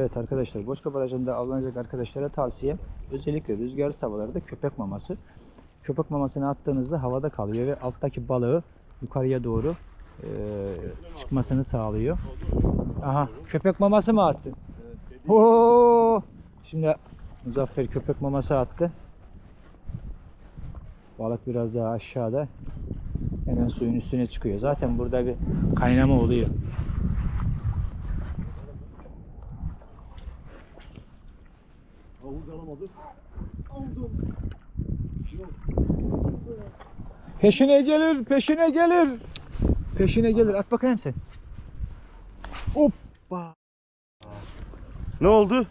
Evet arkadaşlar Boşka Barajı'nda avlanacak arkadaşlara tavsiye özellikle rüzgarlı havalarda köpek maması. Köpek mamasını attığınızda havada kalıyor ve alttaki balığı yukarıya doğru e, çıkmasını sağlıyor. Aha köpek maması mı attı? Oo! Şimdi Muzaffer köpek maması attı. Balık biraz daha aşağıda. Hemen suyun üstüne çıkıyor. Zaten burada bir kaynama oluyor. Alamadık. Aldım. Peşine gelir, peşine gelir. Peşine gelir. At bakayım sen. Hoppa. Ne oldu?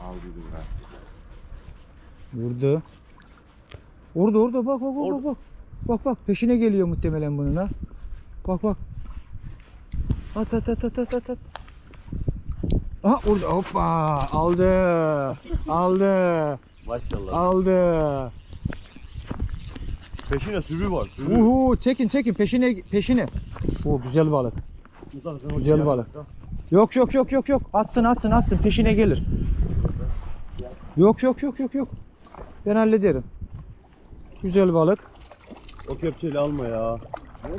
Al dedim ha. Vurdu. Vurdu, vurdu. Bak, bak, bak, bak, bak. Bak, bak. Peşine geliyor muhtemelen bunun ha. Bak, bak. At, at, at, at, at, at. Aha, vurdu. Hoppa. Aldı. Aldı. Maşallah. Aldı. Peşine sürü var. Sürü. Uhu, çekin, çekin. Peşine, peşine. O güzel balık. Güzel balık. Yok yok yok yok yok. Atsın atsın atsın peşine gelir. Yok yok yok yok yok. Ben hallederim. Güzel balık. O kepçeyle alma ya.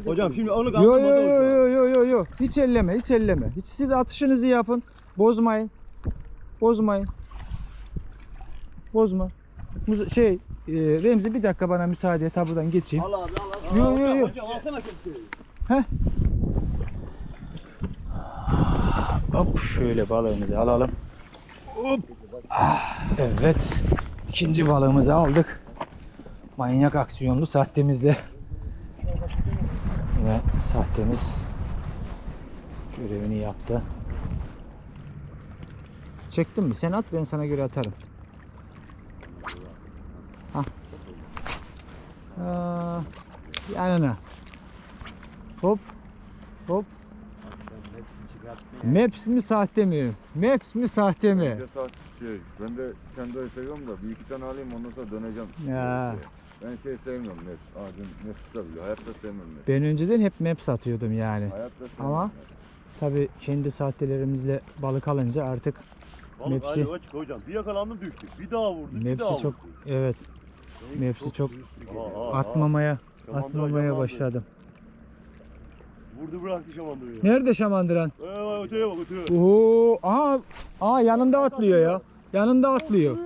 Hocam şimdi onu Yo yo yo yo yo yo yo. Hiç elleme hiç elleme. Hiç siz atışınızı yapın. Bozmayın. Bozmayın. Bozma. Şey e, Remzi bir dakika bana müsaade et ha buradan geçeyim. Al abi al al. Yo, Al, yo, yo. Hocam alsana kepçeyi. Hop şöyle balığımızı alalım. Hop. Ah, evet. İkinci balığımızı aldık. Manyak aksiyonlu sahtemizle. Ve sahtemiz görevini yaptı. Çektin mi? Sen at ben sana göre atarım. Hah. Aa, yanına. Hop. Hop. Maps mi sahte mi? Maps mi sahte mi? Şey, ben de kendi seviyorum da bir iki tane alayım ondan sonra döneceğim. Ya. Ben şey sevmiyorum net. Ağacın Mesut da biliyor. Hayatta sevmiyorum net. Ben önceden hep Maps atıyordum yani. Hayatta sevmiyorum. Ama-. Tabi kendi sahtelerimizle balık alınca artık Balık aynı açık hocam. Bir yakalandım düştük. Bir daha vurduk. bir daha çok- vurduk. evet Mepsi çok Aa, aa, atmamaya Şamandıra atmamaya yamandı. başladım. Vurdu bıraktı şamandırayı. Nerede şamandıran? Ee, öteye bak öteye. Oo, aha, aha yanında atlıyor ya. Yanında atlıyor.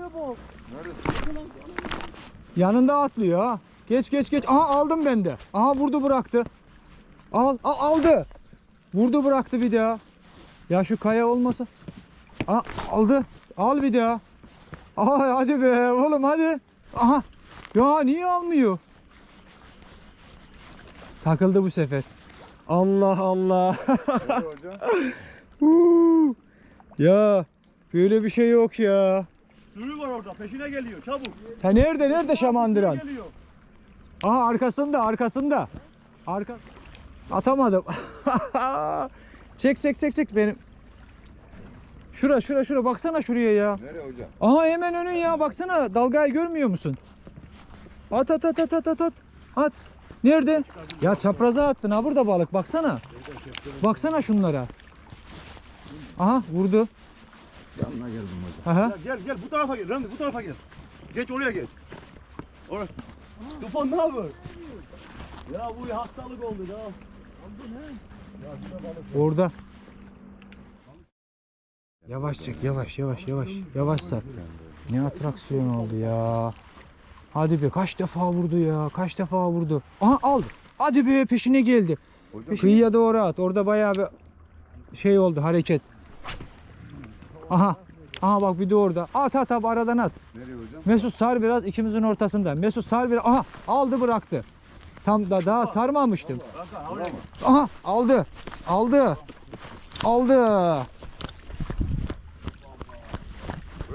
Yanında atlıyor ha. Geç geç geç. Aha aldım ben de. Aha vurdu bıraktı. Al, al aldı. Vurdu bıraktı bir daha. Ya şu kaya olmasa. Aa, aldı. Al bir daha. Aha hadi be oğlum hadi. Aha. Ya niye almıyor? Takıldı bu sefer. Allah Allah. Ya böyle bir şey yok ya. Sürü var orada. Peşine geliyor. Çabuk. Ha nerede nerede şamandıran? Aha arkasında arkasında. Arka atamadım. çek çek çek çek benim. Şura şura şura baksana şuraya ya. Nereye hocam? Aha hemen önün ya baksana dalgayı görmüyor musun? At at at at at at at. At. Nerede? Ya çapraza attın ha burada balık baksana. Baksana şunlara. Aha vurdu. Yanına geldim hocam. Aha. Ya gel gel bu tarafa gel. Ramzi bu tarafa gel. Geç oraya geç. Oraya. Tufan ne yapıyor? Ya bu hastalık oldu ya. Orada. Yavaş çek, yavaş, yavaş, yavaş. Yavaş sar. Ne atraksiyon oldu ya. Hadi be kaç defa vurdu ya. Kaç defa vurdu. Aha aldı. Hadi be peşine geldi. Kıyıya doğru at. Orada bayağı bir şey oldu hareket. Aha. Aha bak bir de orada. At at abi aradan at. nereye hocam? Mesut sar biraz ikimizin ortasında. Mesut sar biraz. Aha aldı bıraktı. Tam da daha sarmamıştım. Aha aldı. Aldı. Aldı.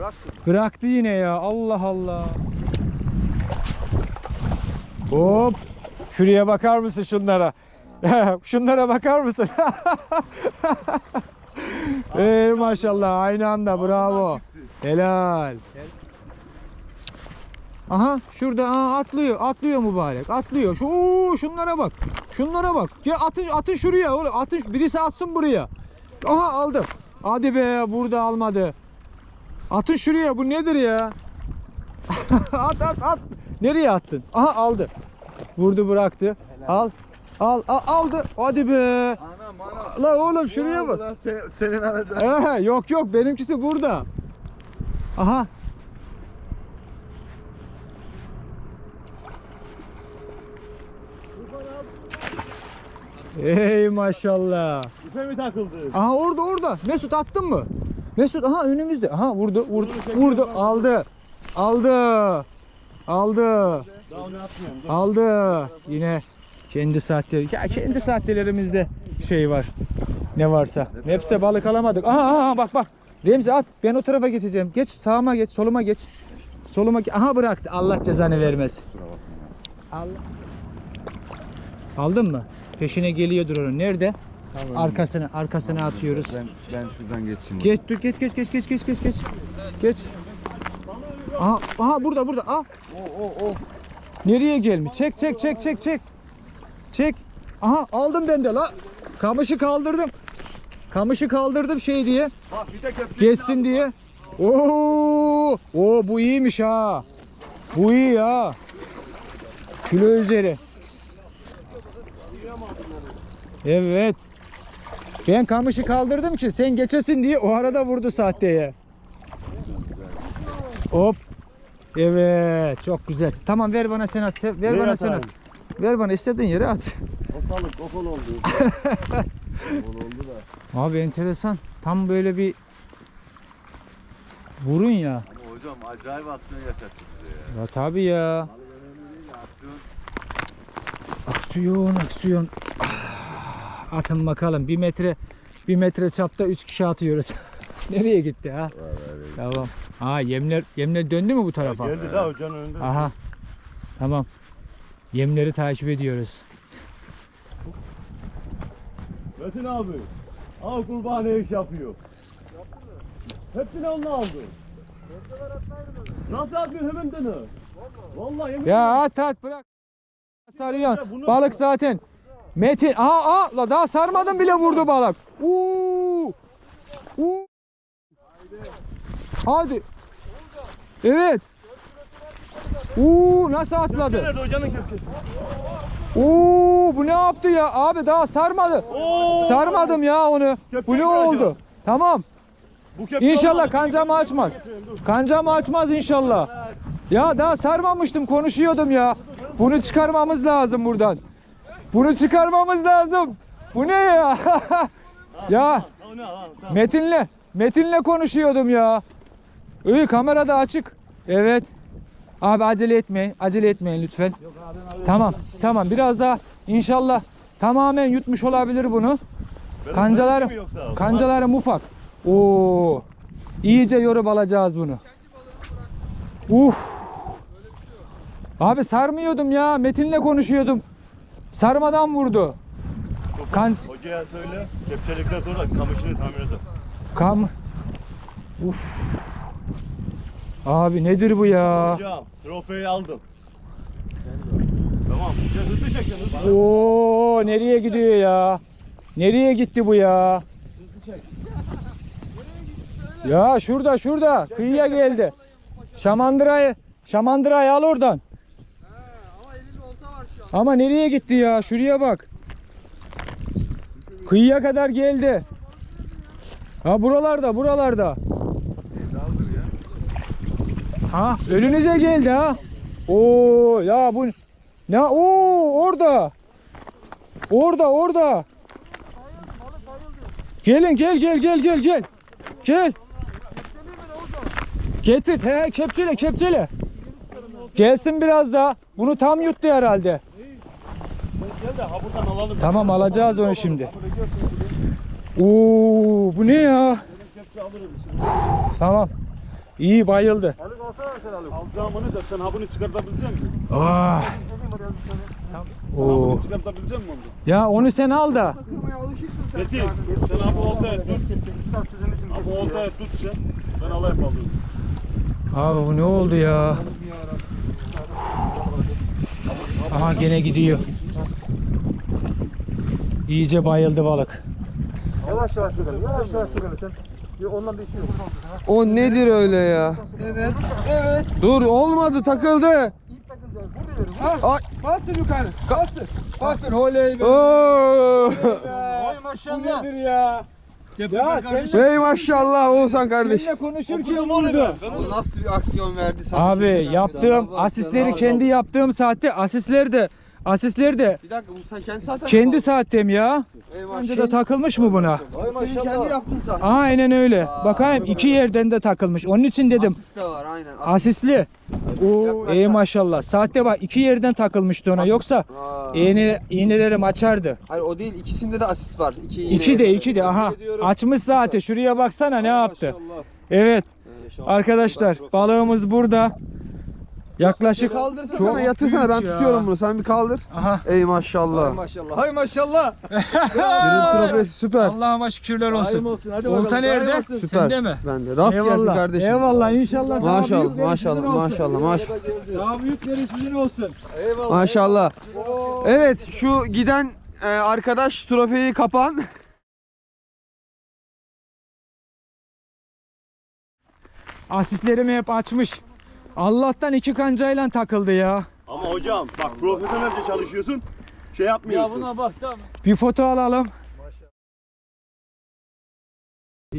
Bırak. Bıraktı yine ya. Allah Allah. Hop. Şuraya bakar mısın şunlara? şunlara bakar mısın? Ey maşallah aynı anda bravo. Helal. Aha şurada aha, atlıyor atlıyor mübarek atlıyor. Şu oo, şunlara bak. Şunlara bak. Ya atın atın şuraya oğlum. Atın birisi atsın buraya. Aha aldım. Hadi be burada almadı. Atın şuraya bu nedir ya? at at at. Nereye attın? Aha aldı. Vurdu bıraktı. Al. Al, al aldı. Hadi be. Anam anam. La oğlum şuraya bak. Sen- senin alacağın. Ee, yok yok benimkisi burada. Aha. Ey maşallah. İpe mi takıldı? Aha orada orada. Mesut attın mı? Mesut aha önümüzde. Aha vurdu vurdu vurdu aldı. Aldı. Aldı. Aldı. Yine kendi saatleri. Ya kendi saatlerimizde şey var. Ne varsa. Hepsi balık alamadık. Aha, aha bak bak. Remzi at. Ben o tarafa geçeceğim. Geç sağıma geç, soluma geç. Soluma ge- Aha bıraktı. Allah cezanı ya. Allah. Aldın mı? Peşine geliyordur onun. Nerede? Arkasını, arkasına atıyoruz. Ben, ben şuradan geçeyim. Geç dur geç geç geç geç geç geç geç. Geç. Aha, aha burada burada. Al. O o o. Nereye gelmiş? Çek çek çek çek çek. Çek. Aha aldım ben de la. Kamışı kaldırdım. Kamışı kaldırdım şey diye. Geçsin diye. Oo! Oo bu iyiymiş ha. Bu iyi ya. Kilo üzeri. Evet. Ben kamışı kaldırdım ki sen geçesin diye o arada vurdu sahteye. Hop. Evet, çok güzel. Tamam ver bana sen at. Ver Nereye bana sen at. Ver bana istediğin yere at. O balık okul oldu. Ol oldu da. Abi enteresan. Tam böyle bir vurun ya. Ama hocam acayip aksiyon yaşattı bize ya. Ya tabii ya. Aksiyon. Aksiyon aksiyon. Ah, Atın bakalım. Bir metre bir metre çapta üç kişi atıyoruz. Nereye gitti ha? Tamam. Ha yemler yemler döndü mü bu tarafa? Geldi daha hocanın önünde. Aha. Tamam. Yemleri takip ediyoruz. Metin abi. Al kurbağa ne iş yapıyor? Hepsini onunla aldı. Nasıl atmıyor hemen dene. Vallahi yemin Ya at at bırak. Sarıyor. Balık zaten. Metin. Aa aa la daha sarmadım bile vurdu balık. Uuu. Uuu. Hadi. Evet. Uuu nasıl atladı? Oo bu ne yaptı ya? Abi daha sarmadı. Oo! Sarmadım ya onu. Bu ne oldu? Tamam. İnşallah kancamı açmaz. Kancamı açmaz inşallah. Ya daha sarmamıştım konuşuyordum ya. Bunu çıkarmamız lazım buradan. Bunu çıkarmamız lazım. Bu ne ya? ya. Metin'le Metin'le konuşuyordum ya. İyi kamera da açık. Evet. Abi acele etmeyin. Acele etmeyin lütfen. Tamam. Tamam. Biraz daha inşallah tamamen yutmuş olabilir bunu. Benim Kancalarım. yoksa? Kancalarım ufak. Oo. İyice yorup alacağız bunu. Uf. Abi sarmıyordum ya. Metin'le konuşuyordum. Sarmadan vurdu. Kan Hocaya söyle. Kepçelikten sonra kamışını tamir eder. kam. Uf. Abi nedir bu ya? Hocam trofeyi aldım. Tamam. Ya hızlı çek hızlı. çek. Oo nereye gidiyor ya? Nereye gitti bu ya? Ya şurada şurada kıyıya geldi. Şamandırayı Şamandırayı al oradan. Ama nereye gitti ya? Şuraya bak. Kıyıya kadar geldi. Ha buralarda buralarda. Ha önünüze geldi ha. Oo ya bu ne? Oo orada. Orada orada. Gelin gel gel gel gel gel. Gel. Getir. He kepçele kepçele. Gelsin biraz daha. Bunu tam yuttu herhalde. Gel de ha buradan alalım. Tamam alacağız onu şimdi. Oo bu ne ya? Kepçe alırım. Tamam. İyi bayıldı. Balık alsana sen alıp. Alacağım onu da sen ha bunu çıkartabilecek misin? Ah. Sen ha Oo. bunu çıkartabilecek misin onu? Ya onu sen al da. Metin sen ha bu oltaya tut. Ha bu oltaya tut sen. Ben alayım balığı. Abi bu ne oldu ya? Aha gene gidiyor. İyice bayıldı balık. Yavaş yavaş sürün, yavaş yavaş sürün sen. Ondan bir şey yok. O nedir öyle ya? Evet. Evet. Dur olmadı takıldı. Ay. Bastır yukarı. Bastır. Bastır. Oley be. Oo. Vay maşallah. Bu nedir ya? Ya sen Hey maşallah Oğuzhan kardeş. seninle konuşurken vurdu. Nasıl bir aksiyon verdi sana? Abi yaptığım asistleri kendi yaptığım saatte asistleri de asistleri de Bir dakika bu sen kendi zaten kendi saatim ya. Ey Önce de takılmış mı buna? Senin kendi yaptın zaten. Aynen öyle. Bakayım iki yerden de takılmış. Onun için dedim. Asist de var aynen. Asistli. Oo, iyi maşallah. Saatte bak iki yerden takılmıştı ona. Yoksa Aa. iğne, iğnelerim açardı. Hayır o değil ikisinde de asist var. İki iğne. İki de iki de aha. Açmış saati. Şuraya baksana ne yaptı. Evet. Arkadaşlar balığımız burada. Yaklaşık Kaldırsana Çok sana yatırsana ben büyük ya. tutuyorum bunu. Sen bir kaldır. Aha. Ey maşallah. Maşallah. Hay maşallah. Trofesi süper. Allah'ıma şükürler Daim olsun. olsun. Hadi bakalım. Olta nerede? olsun. Süper. Sende mi? Bende. Rast gelsin kardeşim. Eyvallah inşallah. daha Maşallah büyükleri maşallah sizin olsun. maşallah maşallah. Daha büyükleri sizin olsun. Eyvallah. Maşallah. Evet şu giden e, arkadaş trofeyi kapan. Asistlerimi hep açmış. Allah'tan iki kancayla takıldı ya. Ama hocam bak profesyonelce çalışıyorsun. Şey yapmıyorsun. bak Bir foto alalım.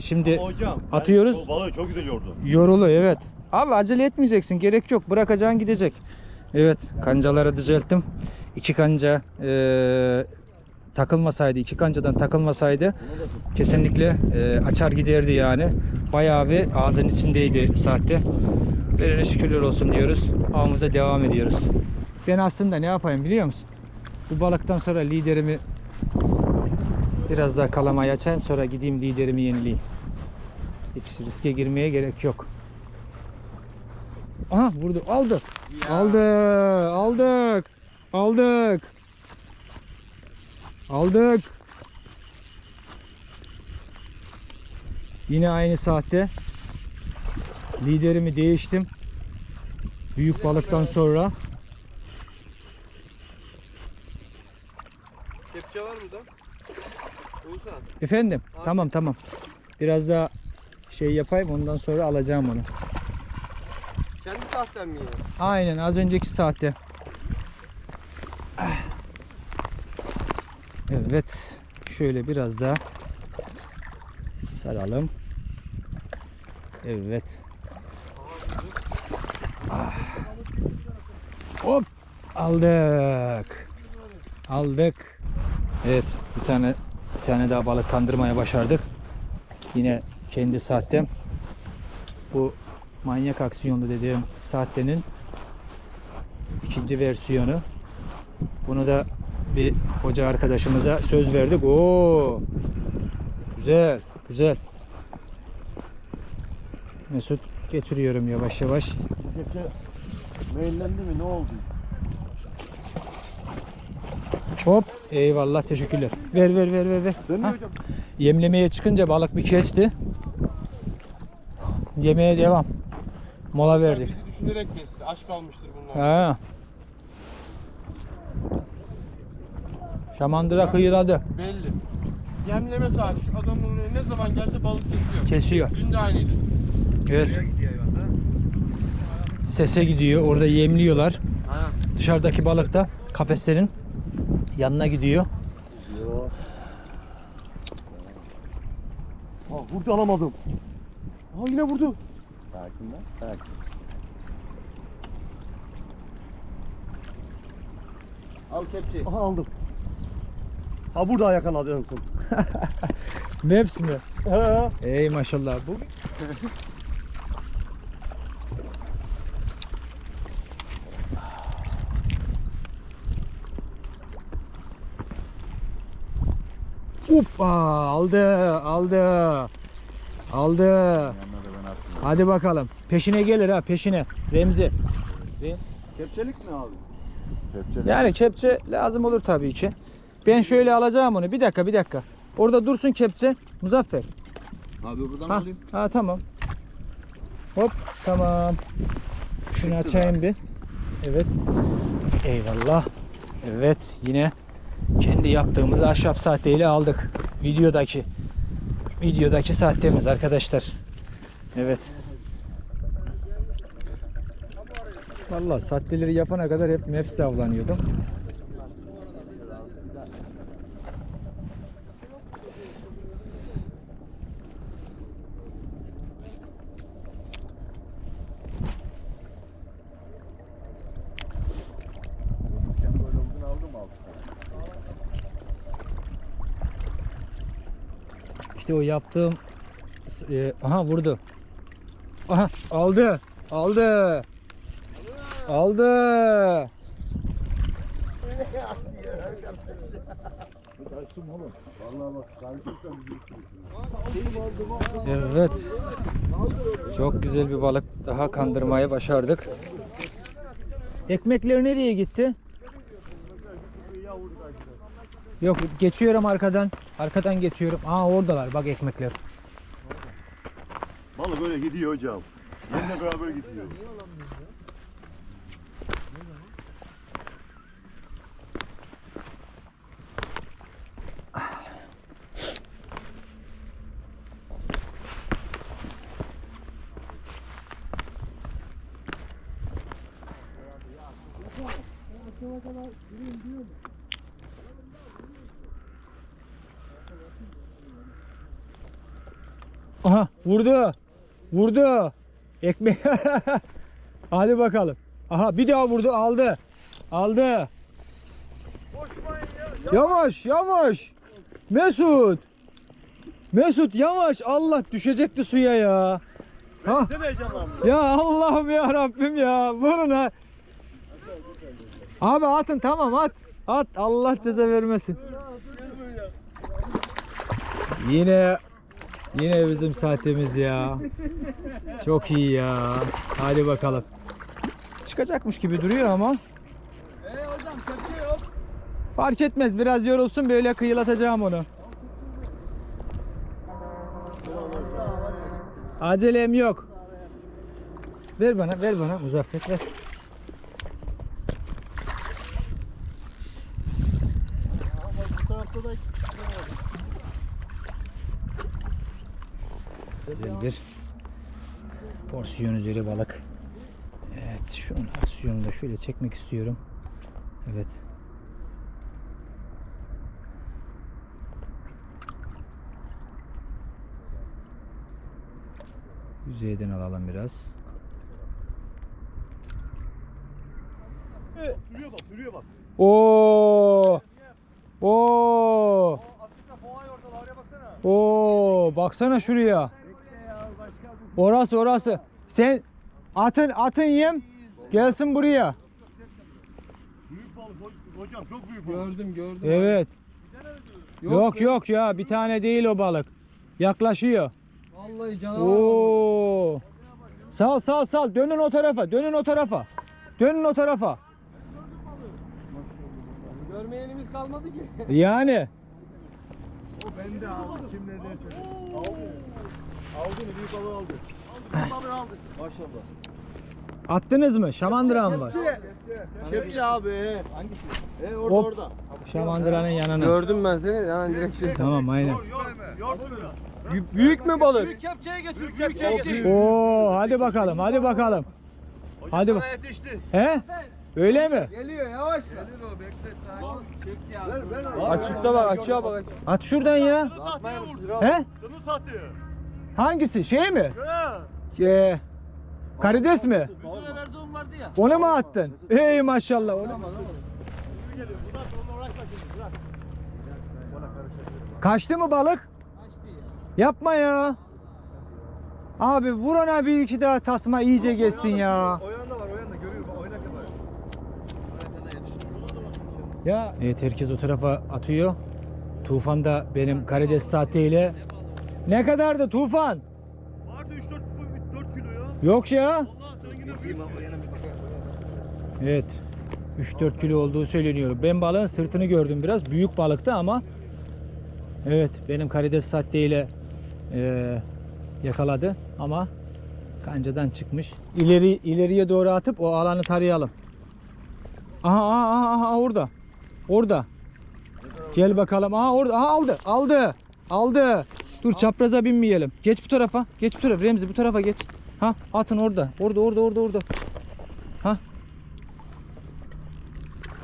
Şimdi Hocam. ben Atıyoruz. O balığı çok güzel yordu. yorulu evet. Abi acele etmeyeceksin. Gerek yok. Bırakacaksın gidecek. Evet kancaları düzelttim. İki kanca eee, takılmasaydı, iki kancadan takılmasaydı kesinlikle eee, açar giderdi yani. Bayağı bir ağzın içindeydi saatte. Verene şükürler olsun diyoruz. Avımıza devam ediyoruz. Ben aslında ne yapayım biliyor musun? Bu balıktan sonra liderimi biraz daha kalamaya açayım sonra gideyim liderimi yenileyim. Hiç riske girmeye gerek yok. Aha vurdu. Aldı. Aldı. Aldık. Aldık. Aldık. Yine aynı saatte liderimi değiştim. Büyük balıktan sonra. Kepçe var burada. Oğuzhan. Efendim? Tamam tamam. Biraz daha şey yapayım ondan sonra alacağım onu. Kendi sahten mi yine? Aynen az önceki saatte. Evet. Şöyle biraz daha saralım. Evet. Ah. Hop aldık. Aldık. Evet, bir tane bir tane daha balık kandırmaya başardık. Yine kendi saatte. Bu manyak aksiyonlu dediğim saattenin ikinci versiyonu. Bunu da bir hoca arkadaşımıza söz verdik. Oo! Güzel, güzel. Mesut getiriyorum yavaş yavaş. Kepçe maillendi mi ne oldu? Hop, eyvallah teşekkürler. Ver ver ver ver ver. Ha, hocam. Yemlemeye çıkınca balık bir kesti. Yemeğe devam. Mola verdik. Bizi düşünerek kesti. Aşk almıştır bunlar. Ha. Şamandıra kıyıladı. Belli. Yemleme saati. Adam oraya ne zaman gelse balık kesiyor. Kesiyor. Dün de aynıydı. Evet. Sese gidiyor. Orada yemliyorlar. Ha. Dışarıdaki balık da kafeslerin yanına gidiyor. Ha vurdu alamadım. Ha yine vurdu. Sakin lan. Sakin. Al kepçeyi. Aha aldım. Ha burada yakaladı en son. Maps mi? He. Ey maşallah bu. Uffa aldı aldı aldı. Hadi bakalım peşine gelir ha peşine Remzi. Kepçelik mi abi? Kepçe Yani kepçe lazım olur tabii ki. Ben şöyle alacağım onu bir dakika bir dakika. Orada dursun kepçe Muzaffer. Abi buradan Ha, alayım. ha tamam. Hop tamam. Şunu açayım bir. Evet. Eyvallah. Evet yine kendi yaptığımız ahşap saateyle aldık. Videodaki videodaki sahtemiz arkadaşlar. Evet. Vallahi sahteleri yapana kadar hep Maps'te avlanıyordum. Ben böyle uzun aldım altı tane. İşte o yaptığım e, aha vurdu. Aha aldı. Aldı. Aldı. Evet. Çok güzel bir balık daha kandırmayı başardık. Ekmekler nereye gitti? Yok geçiyorum arkadan. Arkadan geçiyorum. Aa oradalar bak ekmekler. Balık öyle gidiyor hocam. Benimle beraber gidiyor. Vurdu. Vurdu. Ekmek. Hadi bakalım. Aha bir daha vurdu aldı. Aldı. Yavaş yavaş. Mesut. Mesut yavaş. Allah düşecekti suya ya. Ha. Ya Allah'ım ya Rabbim ya. Vurun ha. Abi atın tamam at. At Allah ceza vermesin. Yine yine bizim saatimiz ya. Çok iyi ya. Hadi bakalım. Çıkacakmış gibi duruyor ama. Fark etmez biraz yorulsun böyle kıyılatacağım onu. Acelem yok. Ver bana, ver bana Muzaffer ver. Güzel bir porsiyon üzeri balık. Evet, şunun aksiyonunu da şöyle çekmek istiyorum. Evet. Yüzeyden alalım biraz. Sürüyor bak, sürüyor bak. Oo! Oo! Oo! Baksana şuraya. Orası orası. Sen atın atın yem. Gelsin buraya. Büyük balık ho- hocam, çok büyük balık. Gördüm gördüm. Evet. Yok yok ya bir tane değil o balık. Yaklaşıyor. Vallahi canavar. Oo! Sal sal sal. Dönün o tarafa. Dönün o tarafa. Dönün o tarafa. Görmeyenimiz kalmadı ki. Yani. Ben de aldım kim ne derse. Aldı. Mı? Büyük balığı aldı. Aldı, büyük balığı aldı. Maşallah. Attınız mı? Şamandıra mı var? Kepçe abi. Hangisi? E orada Hop. orada. Şamandıranın yanına. Gördüm ben seni. Yani direkt şey. Tamam aynen. Büyük, büyük mü balık? Büyük kepçe. Oo hadi bakalım. Hadi bakalım. Hadi bak. yetişti. He? Öyle mi? Geliyor yavaş. Gelir o bekle. Ver. Açıkta bak açığa bak. At şuradan ya. He? Kını sahteye. Hangisi? Şey mi? Ee, karides mi? Bana verdiğim vardı ya. Onu mu attın? Ey maşallah. Onu... Kaçtı mı balık? Yapma ya. Abi vur ona bir iki daha tasma iyice geçsin ya. O yanda var o yanda kadar. Ya evet herkes o tarafa atıyor. Tufan da benim karides saateyle. Ne kadardı Tufan? Vardı 3-4 4 kilo ya. Yok ya. Evet. 3-4 kilo olduğu söyleniyor. Ben balığın sırtını gördüm biraz. Büyük balıktı ama evet benim karides saateyle eee yakaladı ama kancadan çıkmış. İleri ileriye doğru atıp o alanı tarayalım. Aha aha aha, aha orada. Orada. Gel bakalım. Aha orada. Aha aldı. Aldı. Aldı. Dur çapraza binmeyelim. Geç bu tarafa. Geç bu tarafa. Remzi bu tarafa geç. Ha atın orada. Orada orada orada orada. Ha.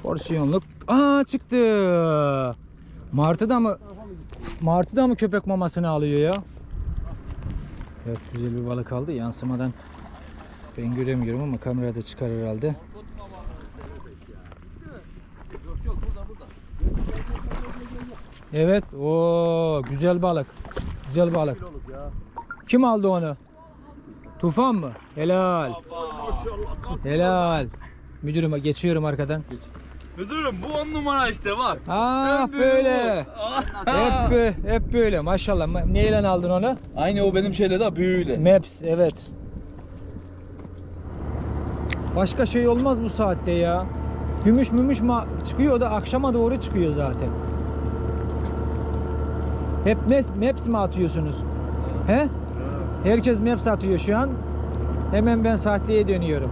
Porsiyonluk. Aa çıktı. Martı da mı? Martı da mı köpek mamasını alıyor ya? Evet güzel bir balık aldı. Yansımadan ben göremiyorum ama kamerada çıkar herhalde. Evet. o güzel balık. Güzel balık. Kim aldı onu? Tufan mı? Helal. Helal. Müdürüm geçiyorum arkadan. Müdürüm bu on numara işte bak. Ah böyle. hep, bö- hep böyle maşallah. Ma- Neyle aldın onu? Aynı o benim şeyle de büyüyle. Maps evet. Başka şey olmaz bu saatte ya. Gümüş mümüş ma çıkıyor da akşama doğru çıkıyor zaten. Hep Maps, Maps mi atıyorsunuz? He? Herkes Maps atıyor şu an. Hemen ben sahteye dönüyorum.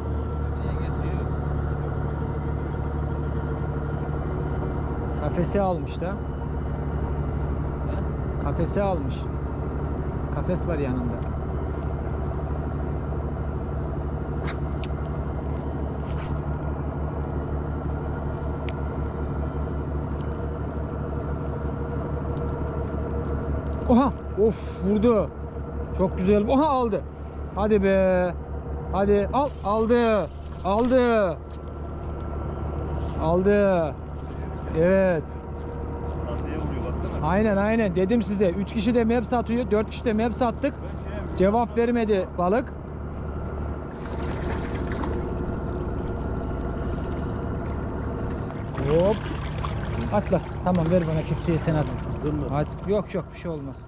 Kafese almış da. Kafese almış. Kafes var yanında. Oha! Of vurdu. Çok güzel. Oha aldı. Hadi be. Hadi al aldı. Aldı. Aldı. Evet. Aynen aynen dedim size 3 kişi de map satıyor 4 kişi de map sattık cevap vermedi balık Hop atla tamam ver bana kepçeyi sen at? Hadi. Yok yok bir şey olmaz